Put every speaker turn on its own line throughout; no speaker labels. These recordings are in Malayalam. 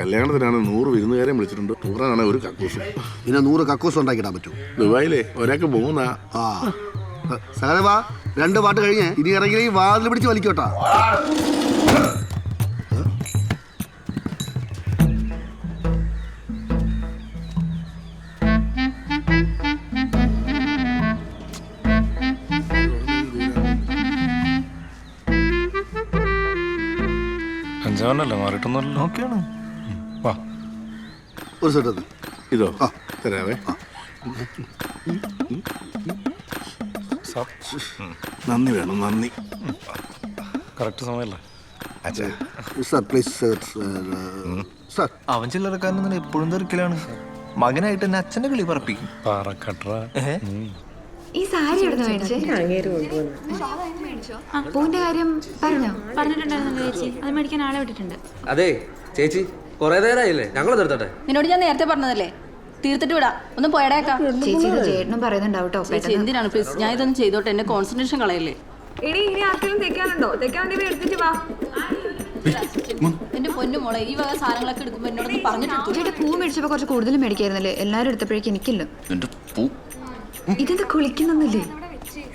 കല്യാണത്തിനാണ് നൂറ് വിരുന്നുകാരെ വിളിച്ചിട്ടുണ്ട്. ടൂറാണ് ഒരു കക്കൂസും.
പിന്നെ നൂറ് കക്കൂസ് ഉണ്ടാക്കിയിടാൻ പറ്റും.
ദുബായിലേ ഒരാൾക്ക് മൂന്നാ
ആ. സഹദേവാ രണ്ട് പാട്ട് കഴിഞ്ഞ് ഇനി ഇറങ്ങി വാതിൽ പിടിച്ച് വലിക്കോട്ടാ.
അഞ്ചാവനല്ലേ മാറിയിട്ടൊന്നുമല്ലോ നോക്കിയാണ് വാ.
ഒരു സെറ്റ്
ഇതോ.
ആ.
തരാവേ. നന്ദി വേണം നന്ദി.
കറക്റ്റ് സമയമല്ലേ?
സാർ പ്ലീസ് സാർ
അവൻ ചില്ലറക്കാരൻ എപ്പോഴും തെറിക്കലാണ് മകനായിട്ട് എന്നെ അച്ഛന്റെ കിളി പറപ്പിക്കും.
പാറക്കട്ര
ഈ സാരി എവിടെ കാര്യം പറഞ്ഞോ?
പറഞ്ഞിട്ടുണ്ടായിരുന്നു ചേച്ചി. അത് മേടിക്കാൻ ആളെ വിട്ടിട്ടുണ്ട്.
അതെ ചേച്ചി. കുറെ നേരായില്ലേ? ഞങ്ങൾ തീർത്തട്ടെ
നിന്നോട് ഞാൻ നേരത്തെ പറഞ്ഞതല്ലേ? തീർത്തിട്ട് വിടാം. ഒന്ന് പോയടേക്കാം
ചേച്ചി ചേട്ടനും പറയുന്നുണ്ടാവും കേട്ടോ
ചേച്ചി എന്തിനാണ് പ്ലീസ് ഞാൻ ഇതൊന്നും ചെയ്തോട്ടെ. എന്റെ കോൺസെൻട്രേഷൻ കളയല്ലേ?
ഇനി ഇനി ആർക്കെങ്കിലും തെക്കാനുണ്ടോ? തെക്കാൻ വേണ്ടി എടുത്തിട്ട് വാ.
എന്റെ പൊന്നു മോളെ ഈ വക സാധനങ്ങളൊക്കെ എടുക്കുമ്പോ എന്നോടൊന്ന് പറഞ്ഞിട്ട്
ചേട്ടാ പൂ മേടിച്ചപ്പോ കുറച്ച് കൂടുതൽ മേടിക്കായിരുന്നല്ലേ? എല്ലാരും എടുത്തപ്പോഴേക്കും എനിക്കില്ല.
നിന്റെ പൂ?
ഇതെന്താ കുളിക്കുന്നൊന്നുമില്ലേ?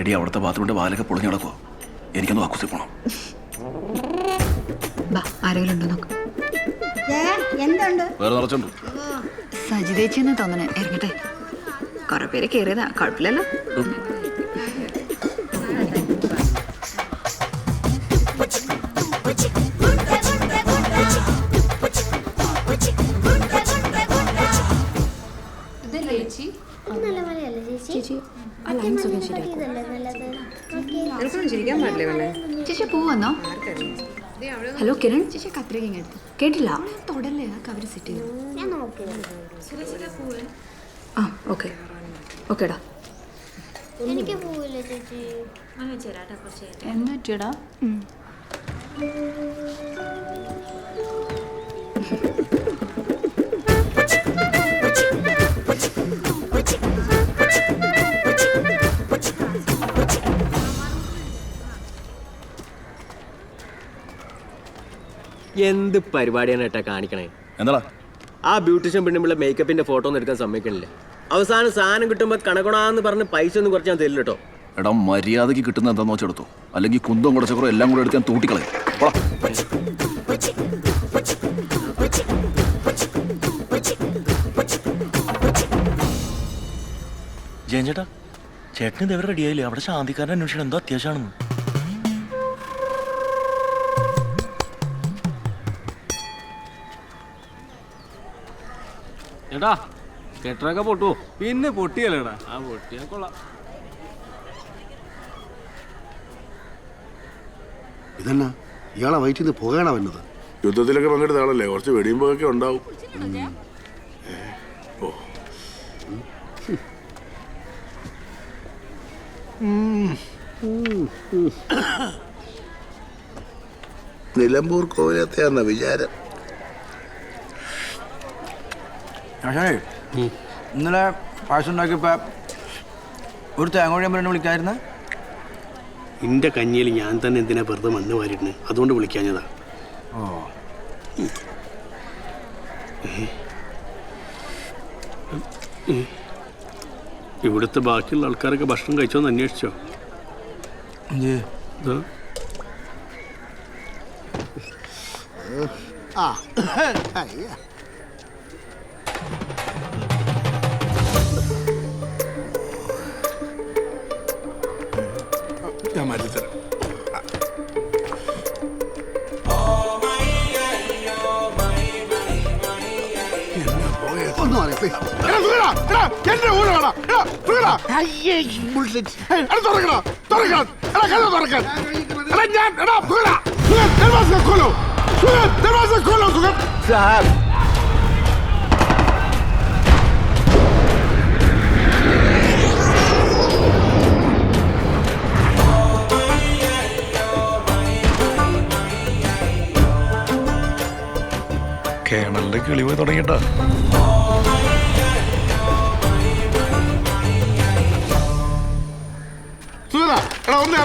എടി അവിടുത്തെ ബാത്റൂമിന്റെ വാലൊക്കെ പൊളിഞ്ഞു കിടക്കുവോ. എനിക്കൊന്ന് വാക്കുസി പോണം.
ബാ ആരെങ്കിലും ഉണ്ടോ നോക്ക്.
വേറെ നിറച്ചുണ്ട്.
സജിതേച്ചി എന്ന് തോന്നണേ ഇറങ്ങട്ടെ. കുറെ പേര് കേറിയതാ. കുഴപ്പമില്ലല്ലോ ചേച്ചി? പൂ വന്നോ. ഹലോ കിരൺ ചേച്ചി കത്രിക എടുത്തു. കേട്ടില്ല. തുടല്ലേ? ആ കവര് സെറ്റ് ചെയ്തു. ആ ഓക്കെ ഓക്കേടാ
എനിക്ക് പോവില്ല ചേച്ചി.
എന്ന് പറ്റിയടാ?
എന്ത് പരിപാടിയാണ് ഏട്ടാ കാണിക്കണേ?
എന്താ
ആ ബ്യൂട്ടീഷ്യൻ പെണ്ണുമ്പിള്ള മേക്കപ്പിന്റെ ഫോട്ടോ ഒന്നും എടുക്കാൻ സമ്മതിക്കണില്ല. അവസാനം സാധനം കിട്ടുമ്പോ കണക്കണാന്ന് പറഞ്ഞ് പൈസ ഒന്നും കുറച്ച് ഞാൻ തരില്ല കേട്ടോ.
എടാ മര്യാദയ്ക്ക് കിട്ടുന്ന എന്താന്ന് വെച്ചെടുത്തു അല്ലെങ്കിൽ കുന്തം കുടച്ചക്കറോ എല്ലാം കൂടെ എടുക്കാൻ ഞാൻ പോടാ.
ജയൻ ചേട്ടാ ഇത് എവിടെ റെഡിയായില്ലേ അവിടെ ശാന്തിക്കാരൻ അന്വേഷണം എന്തോ അത്യാവശ്യമാണെന്ന്.
ചേട്ടാ കെട്ടറൊക്കെ പൊട്ടുവോ? പിന്നെ പൊട്ടിയല്ലേടാ. ആ പൊട്ടിയാ കൊള്ളാം.
ഇതെന്നാ? ഇയാളെ വയറ്റിൽ നിന്ന് പുകയാണ വന്നത്?
യുദ്ധത്തിലൊക്കെ പങ്കെടുത്ത ആളല്ലേ? കുറച്ച് വെടിയുമ്പോഴൊക്കെ ഉണ്ടാവും. ഏ, ഓ. നിലമ്പൂർ കോവിലത്തെയാന്ന വിചാരം.
ഇന്നലെ പായസം ഉണ്ടാക്കിയപ്പോ ഒരു തേങ്ങോഴി അമ്മ വിളിക്കായിരുന്നു?
എന്റെ കഞ്ഞിയിൽ ഞാൻ തന്നെ എന്തിനാ വെറുതെ മണ്ണ് വാരിയിട്ടുണ്ട് അതുകൊണ്ട് വിളിക്കാഞ്ഞതാ. ഓ. ഇവിടുത്തെ ബാക്കിയുള്ള ആൾക്കാരൊക്കെ ഭക്ഷണം കഴിച്ചോന്ന് അന്വേഷിച്ചോ.
ആ.
ഞാൻ മാറ്റിത്തരാം എന്റെ ഊരാടാ തുറക്കടാ തുറക്കാൻ എടാ കഥ തുറക്കാൻ. എടാ ഞാൻ എടാ തുറക്കടാ ദർവാസ കൊല്ലോ ദർവാസ കൊല്ലോ സുഖം
സാർ കേണലിൽ കിളി പോയി തുടങ്ങിട്ടാ
ഒന്ന്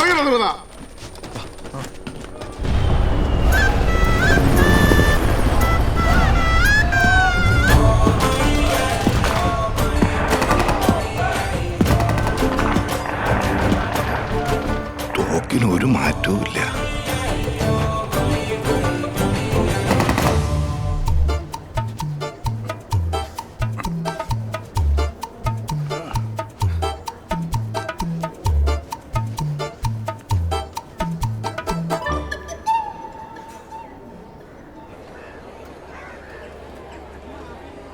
ഒരു മാറ്റവും ഇല്ല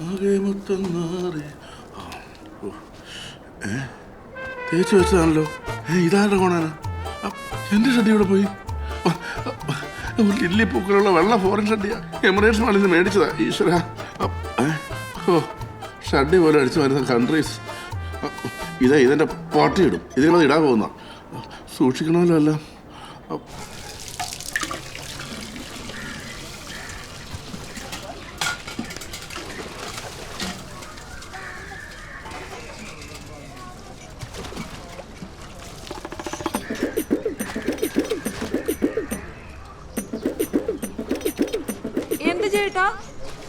ആകെ വെച്ചതാണല്ലോ. ഇതാരുടെ കോണാണ്? എന്റെ ഷഡ്ഡി ഇവിടെ പോയി? ലില്ലി പൂക്കളുള്ള വെള്ള ഫോറിൻ ഷഡ്ഡിയാ എമിറേറ്റ്സ് മാളിൽ മേടിച്ചതാ ഈശ്വര. ഓ പോലെ അടിച്ചു വരുന്ന കൺട്രീസ് ഇതാ ഇതെന്റെ പോട്ടി ഇടും. ഇതിനത് ഇടാൻ പോകുന്ന സൂക്ഷിക്കണമല്ലോ എല്ലാം ആ,
എന്ത് ചേട്ടാ
ഏ, ഒ-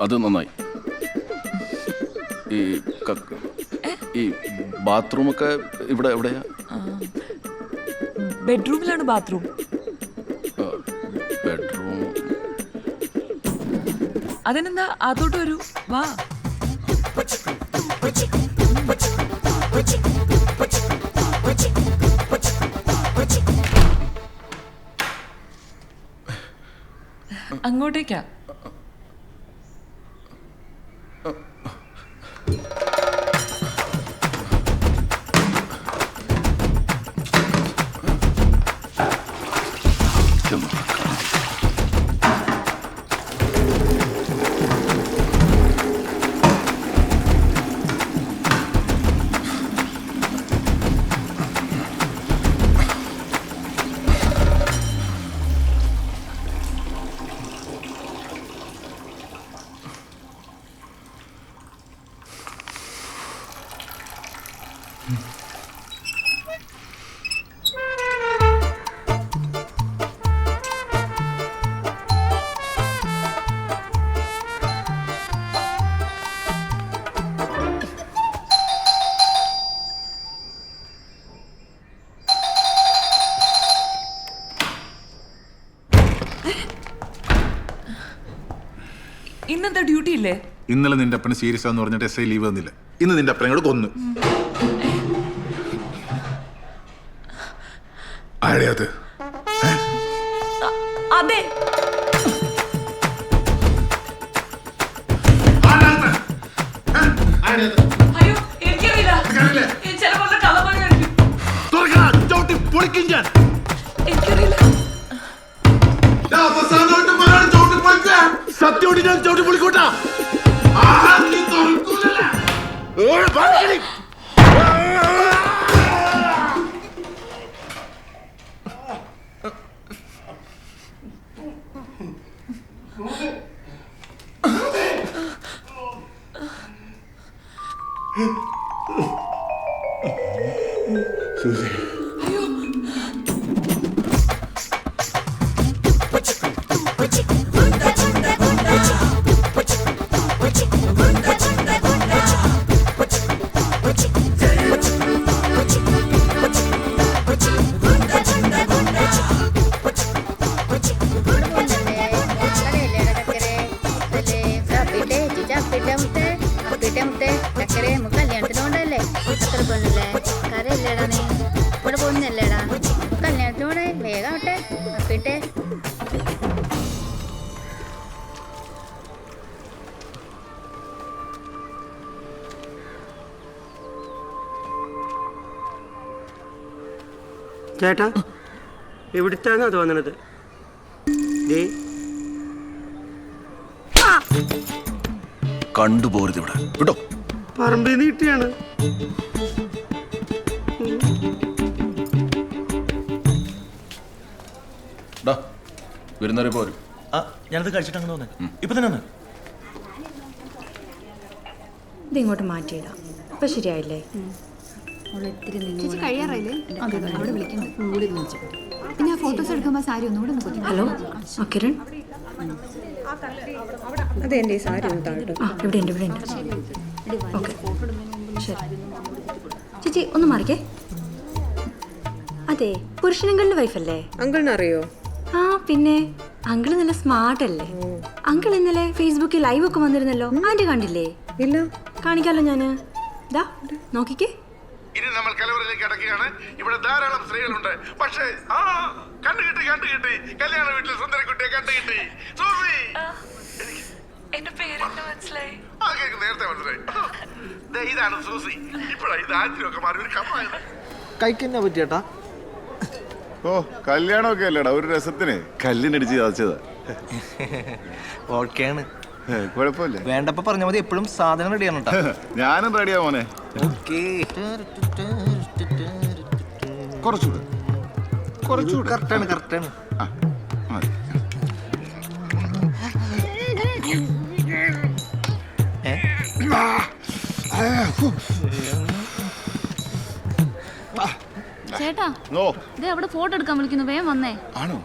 അത് നന്നായി ഈ ക- ഈ ബാത്റൂമൊക്കെ ഇവിടെ എവിടെയാ?
ബെഡ്റൂമിലാണ് ബാത്റൂം.
ബെഡ്റൂം.
അതിനെന്താ അതോട്ട് വരൂ? വാ. അങ്ങോട്ടേക്കാ.
Come on.
ഇന്നെന്താ ഡ്യൂട്ടി ഇല്ലേ?
ഇന്നലെ നിന്റെ അപ്പന് സീരിയസ് ആന്ന് പറഞ്ഞിട്ട് എസ് ഐ ലീവ് തന്നില്ല? ഇന്ന് നിന്റെ അപ്പനെ കൂടെ കൊന്നു. ആരെയത്
അതെ? അയ്യോ എനിക്കറിയില്ല. ചിലപ്പോ കള്ളപ്പണിയായിരിക്കും
പൊളിക്കും ഞാൻ.
എനിക്കറിയില്ല.
സത്യോടി ഞാൻ ചവിട്ടി പൊളിക്കൂട്ടാ.
ചേട്ടാ എവിടുത്താണ് തോന്നണത്
കണ്ടുപോരുത് ഇവിടെ. വിട്ടോ.
പറമ്പിൽ നിന്ന് കിട്ടിയാണ്.
ഡാ വരുന്നവരെ പോരും.
ആ ഞാനത് കഴിച്ചിട്ട് അങ്ങനെ തോന്നേ ഇപ്പൊ തന്നെ ഒന്ന്
ഇത് ഇങ്ങോട്ട് മാറ്റിയിടാം. ഇപ്പൊ ശരിയായില്ലേ?
ചേച്ചി കഴിയാറായില്ലേ? അവിടെ വിളിക്കുന്നു പിന്നെ ഫോട്ടോസ് എടുക്കുമ്പോൾ സാരി ഒന്നുകൂടെ ഒന്ന്
ഹലോ? ആ കിരൺ?
എന്റെ ഈ സാരി ഒന്ന് താഴെ
ആ ഇവിടെ ഉണ്ട് ഇവിടെ ഉണ്ട്. ഓക്കെ. ശരി. ചേച്ചി ഒന്ന് മാറിക്കേ. അതെ പുരുഷനങ്കളുടെ വൈഫല്ലേ?
അങ്കിളിന് അറിയോ
ആ പിന്നെ അങ്കിൾ നല്ല സ്മാർട്ട് അല്ലേ അങ്കിൾ ഇന്നലെ ഫേസ്ബുക്കിൽ ലൈവ് ഒക്കെ വന്നിരുന്നല്ലോ. ആന്റി കണ്ടില്ലേ?
ഇല്ല.
കാണിക്കാലോ ഞാൻ? ദാ നോക്കിക്കേ.
ഇനി നമ്മൾ കലവറിലേക്ക് അടക്കുകയാണ്. ഇവിടെ ധാരാളം സ്ത്രീകളുണ്ട്. പക്ഷേ ആ കണ്ടു കിട്ടി കണ്ടു കിട്ടി. കല്യാണ വീട്ടിൽ സുന്ദരക്കുട്ടിയെ കണ്ടു കിട്ടി. സൂസി
എന്റെ പേര് മനസ്സിലായി?
ആ കേക്ക് നേരത്തെ മനസ്സിലായി. ദേ, ഇതാണ് സൂസി ഇപ്പോഴാ ഇത് ആദ്യമൊക്കെ മാറി. ഒരു കമ്മായത്
കൈക്കെന്നെ പറ്റിയേട്ടാ?
ഓ കല്യാണമൊക്കെ അല്ലേടാ ഒരു രസത്തിന്. കല്ലിനടിച്ച് ചതച്ചതാ.
ഓക്കെയാണ്
കുഴപ്പമില്ല.
വേണ്ടപ്പോ പറഞ്ഞ മതി എപ്പോഴും സാധനം റെഡിയാണ് കേട്ടോ
ഞാനും റെഡിയാ മോനെ? കുറച്ചുകൂടെ. കുറച്ചുകൂടെ.
കറക്റ്റാണ് കറക്റ്റാണ്
ആ മതി.
ചേട്ടാ ഇത് അവിടെ ഫോട്ടോ എടുക്കാൻ വിളിക്കുന്നു വേഗം വന്നേ.
ആണോ.